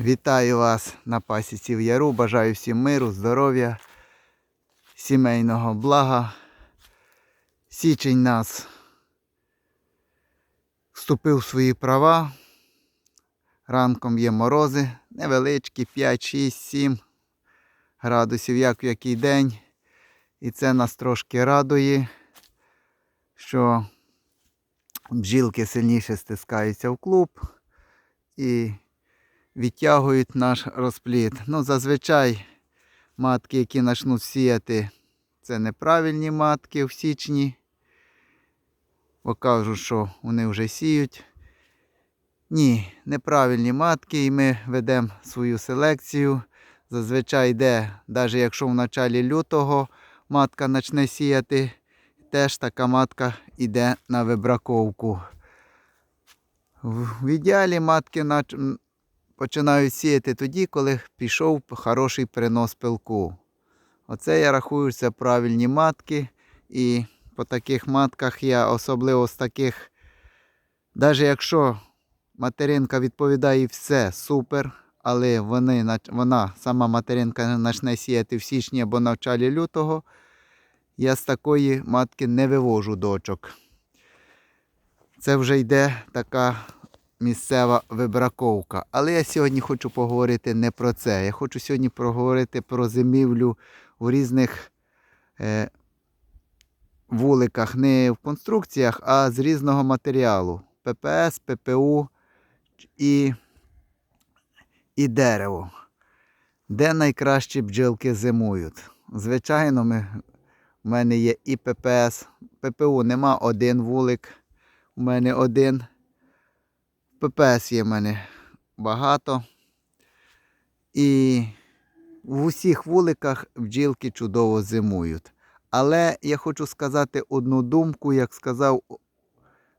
Вітаю вас на пасіці в Яру. Бажаю всім миру, здоров'я, сімейного блага. Січень нас вступив в свої права. Ранком є морози, невеличкі, 5, 6, 7 градусів, як в який день. І це нас трошки радує, що бджілки сильніше стискаються в клуб. І відтягують наш розплід. Ну, зазвичай матки, які почнуть сіяти, це неправильні матки в січні. Бо кажуть, що вони вже сіють. Ні, неправильні матки, і ми ведемо свою селекцію. Зазвичай йде, навіть якщо в началі лютого матка почне сіяти, теж така матка йде на вибраковку. В ідеалі матки починають сіяти тоді, коли пішов хороший перенос пилку. Оце я рахую, це правильні матки. І по таких матках я особливо з таких, навіть якщо материнка відповідає все, супер. Але вони, вона, сама материнка почне сіяти в січні або на началі лютого, я з такої матки не вивожу дочок. Це вже йде така місцева вибраковка. Але я сьогодні хочу поговорити не про це. Я хочу сьогодні поговорити про зимівлю в різних е, вуликах, не в конструкціях, а з різного матеріалу. ППС, ППУ і, і дерево. Де найкращі бджілки зимують? Звичайно, ми, в мене є і ППС. ППУ нема один вулик. У мене один. ППС є в мене багато. І в усіх вуликах бджілки чудово зимують. Але я хочу сказати одну думку, як сказав,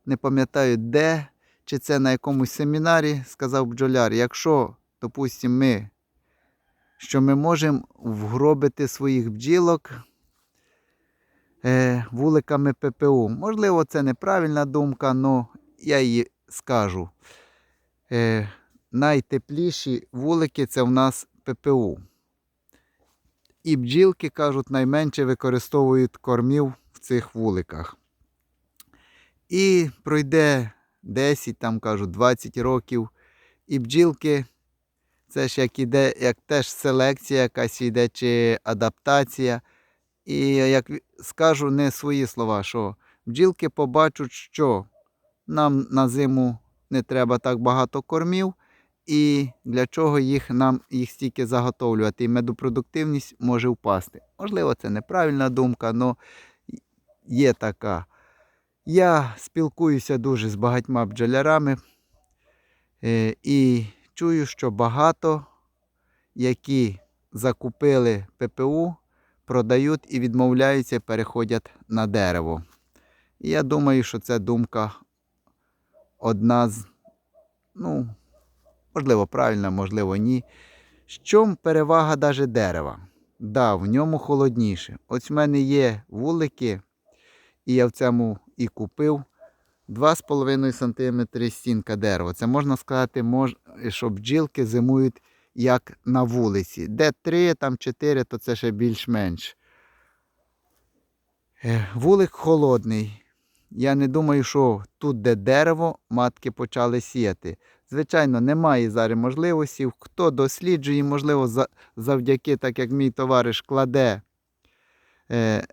не пам'ятаю де, чи це на якомусь семінарі, сказав бджоляр, якщо, допустимо, ми, що ми можемо вгробити своїх бджілок е, вуликами ППУ. Можливо, це неправильна думка, але я її скажу. Е, найтепліші вулики це в нас ППУ. І бджілки, кажуть, найменше використовують кормів в цих вуликах. І пройде 10, там кажуть, 20 років. І бджілки, це ж як іде, як теж селекція, якась йде, чи адаптація. І як скажу не свої слова, що бджілки побачать, що нам на зиму не треба так багато кормів, і для чого їх нам їх стільки заготовлювати, і медопродуктивність може впасти. Можливо, це неправильна думка, але є така. Я спілкуюся дуже з багатьма бджолярами е, і чую, що багато, які закупили ППУ, продають і відмовляються, переходять на дерево. І я думаю, що це думка одна з, ну, можливо, правильна, можливо, ні. Чому перевага даже дерева? Да, в ньому холодніше. Ось в мене є вулики, і я в цьому і купив 2,5 см стінка дерева. Це можна сказати, мож, що бджілки зимують як на вулиці. Де 3, там 4, то це ще більш-менш. Вулик холодний. Я не думаю, що тут, де дерево, матки почали сіяти. Звичайно, немає зараз можливості. Хто досліджує, можливо, завдяки, так як мій товариш кладе, е,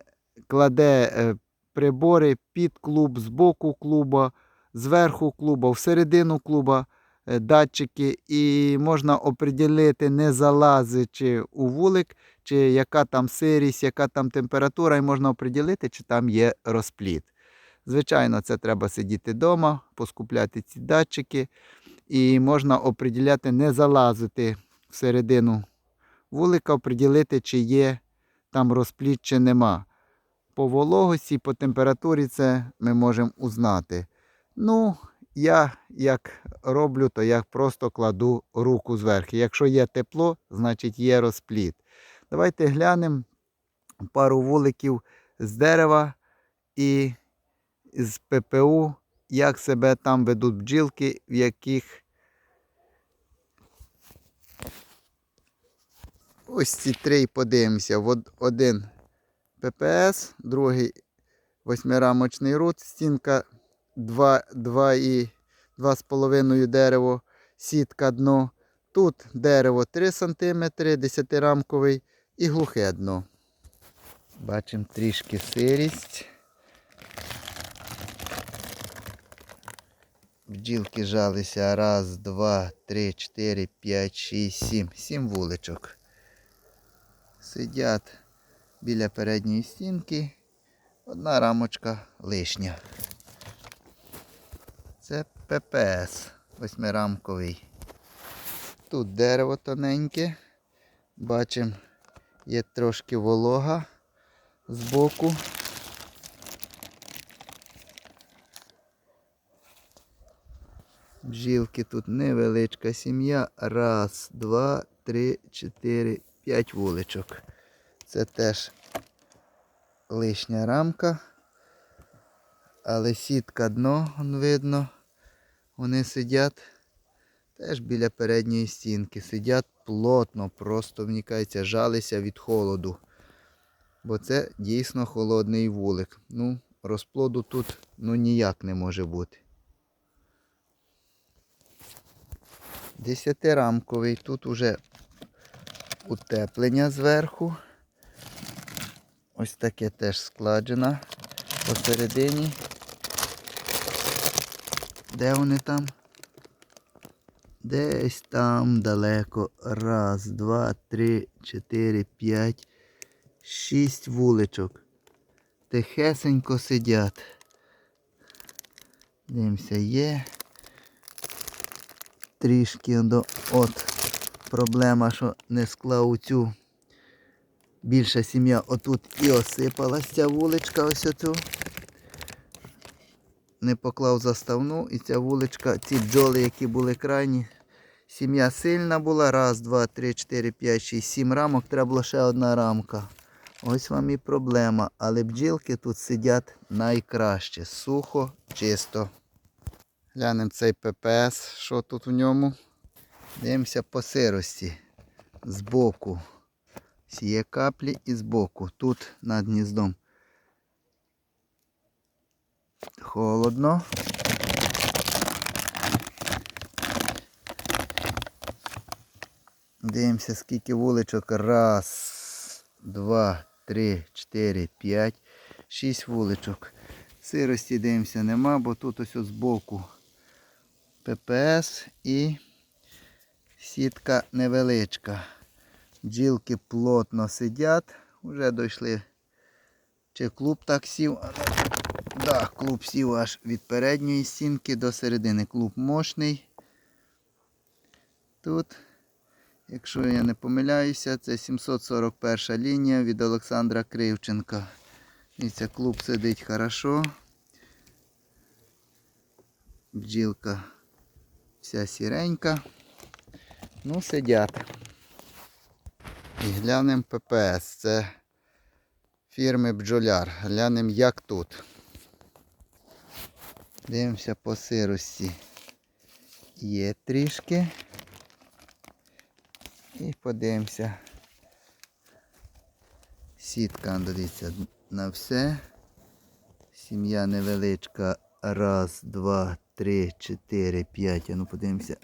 кладе е, прибори під клуб, з боку клуба, зверху клуба, всередину клуба е, датчики, і можна оприділити, не залазячи у вулик, чи яка там сирість, яка там температура, і можна оприділити, чи там є розплід. Звичайно, це треба сидіти вдома, поскупляти ці датчики, і можна оприділяти, не залазити всередину вулика, оприділити, чи є там розплід, чи нема. По вологості, по температурі це ми можемо узнати. Ну, я як роблю, то я просто кладу руку зверху. Якщо є тепло, значить є розплід. Давайте глянемо пару вуликів з дерева і з ППУ, як себе там ведуть бджілки, в яких ось ці три подивимося. Один ППС, другий восьмирамочний рут, стінка 2, 2 і 2,5 дерево, сітка дно. Тут дерево 3 см, 10-рамковий і глухе дно. Бачимо трішки сирість. Бджілки жалися. Раз, два, три, чотири, п'ять, шість, сім. Сім вуличок. Сидять біля передньої стінки. Одна рамочка лишня. Це ППС восьмирамковий. Тут дерево тоненьке. Бачимо, є трошки волога збоку. Бжілки тут невеличка сім'я. Раз, два, три, чотири, п'ять вуличок. Це теж лишня рамка. Але сітка дно, видно. Вони сидять теж біля передньої стінки. Сидять плотно, просто вникається, жалися від холоду. Бо це дійсно холодний вулик. Ну, розплоду тут ну, ніяк не може бути. Десятирамковий. Тут уже утеплення зверху. Ось таке теж складжена посередині. Де вони там? Десь там далеко. Раз, два, три, чотири, п'ять, шість вуличок. Тихесенько сидять. Дивимося, є. Трішки до от проблема, що не склав цю. Більша сім'я отут і осипалась ця вуличка ось оцю. Не поклав заставну і ця вуличка, ці бджоли, які були крайні. Сім'я сильна була. Раз, два, три, чотири, п'ять, шість, сім рамок. Треба було ще одна рамка. Ось вам і проблема. Але бджілки тут сидять найкраще. Сухо, чисто. Глянемо цей ППС, що тут в ньому. Дивимося по сирості. Збоку. Є каплі і збоку. Тут над гніздом. Холодно. Дивимося, скільки вуличок. Раз, два, три, чотири, п'ять, шість вуличок. Сирості дивимося нема, бо тут ось збоку ППС і сітка невеличка. Бджілки плотно сидять. Уже дійшли. Чи клуб так сів? Да, клуб сів аж від передньої стінки до середини. Клуб мощний. Тут, якщо я не помиляюся, це 741 лінія від Олександра Кривченка. Дивіться, клуб сидить хорошо. Бджілка вся сіренька. Ну, сидять. І глянемо ППС. Це фірми бджоляр. Глянемо, як тут. Дивимося по сирості. Є трішки. І подивимося. Сітка, дивіться, на все. Сім'я невеличка. Раз, два, три, чотири, п'ять. А ну подивимося.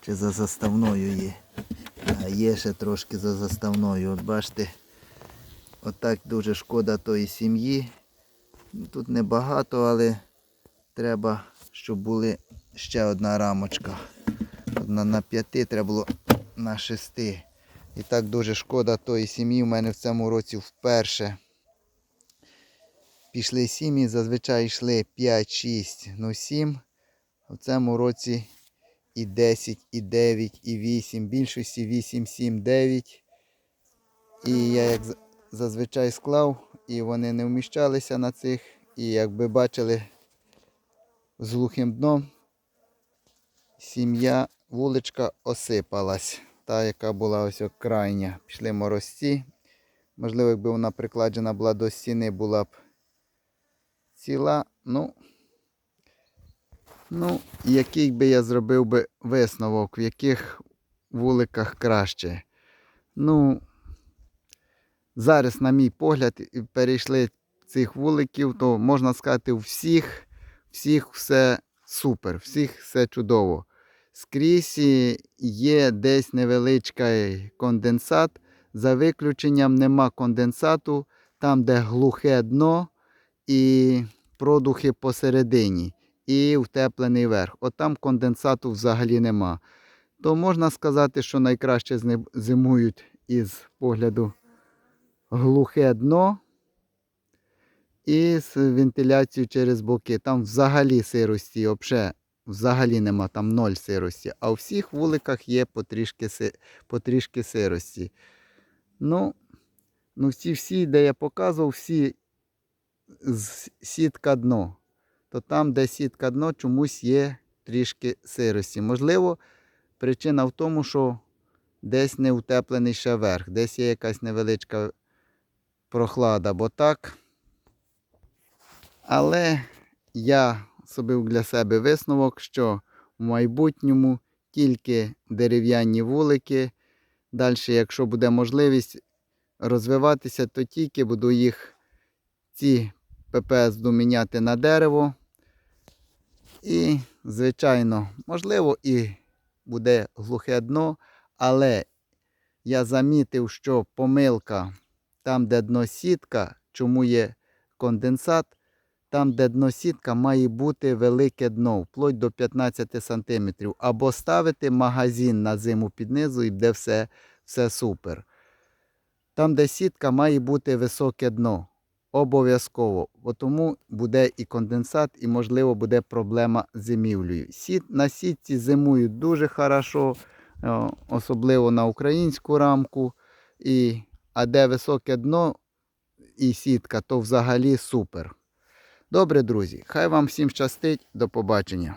Чи за заставною є. А є ще трошки за заставною. От бачите, отак дуже шкода тої сім'ї. Тут небагато, але треба, щоб були ще одна рамочка. Одна на п'яти, треба було на шести. І так дуже шкода тої сім'ї. У мене в цьому році вперше. Пішли сім'ї, зазвичай йшли 5, 6, ну 7. В цьому році і 10, і 9, і 8. Більшості 8, 7, 9. І я як зазвичай склав, і вони не вміщалися на цих. І якби бачили з глухим дном, сім'я, вуличка осипалась. Та, яка була ось о крайня. Пішли морозці. Можливо, якби вона прикладена була до стіни, була б ціла. Ну, ну, який би я зробив би висновок, в яких вуликах краще. Ну, зараз, на мій погляд, перейшли цих вуликів, то можна сказати, у всіх, всіх все супер, всіх все чудово. Скрізь є десь невеличкий конденсат. За виключенням нема конденсату там, де глухе дно і продухи посередині, і втеплений верх. От там конденсату взагалі нема. То можна сказати, що найкраще зимують із погляду глухе дно і з вентиляцією через боки. Там взагалі сирості, взагалі, взагалі нема, там ноль сирості. А у всіх вуликах є потрішки, потрішки сирості. Ну, ну всі, всі, де я показував, всі сітка дно. То там, де сітка дно, чомусь є трішки сирості. Можливо, причина в тому, що десь не утеплений ще верх, десь є якась невеличка прохлада, бо так. Але я зробив для себе висновок, що в майбутньому тільки дерев'яні вулики. Далі, якщо буде можливість розвиватися, то тільки буду їх ці ППС міняти на дерево. І, звичайно, можливо, і буде глухе дно, але я замітив, що помилка там, де дно сітка, чому є конденсат, там, де дно сітка, має бути велике дно, вплоть до 15 см. Або ставити магазин на зиму під низу і буде все, все супер. Там, де сітка, має бути високе дно. Обов'язково. Бо тому буде і конденсат, і, можливо, буде проблема з зимівлею. Сіт, на сітці зимують дуже хорошо, е, особливо на українську рамку. І, а де високе дно і сітка, то взагалі супер. Добре, друзі, хай вам всім щастить. До побачення.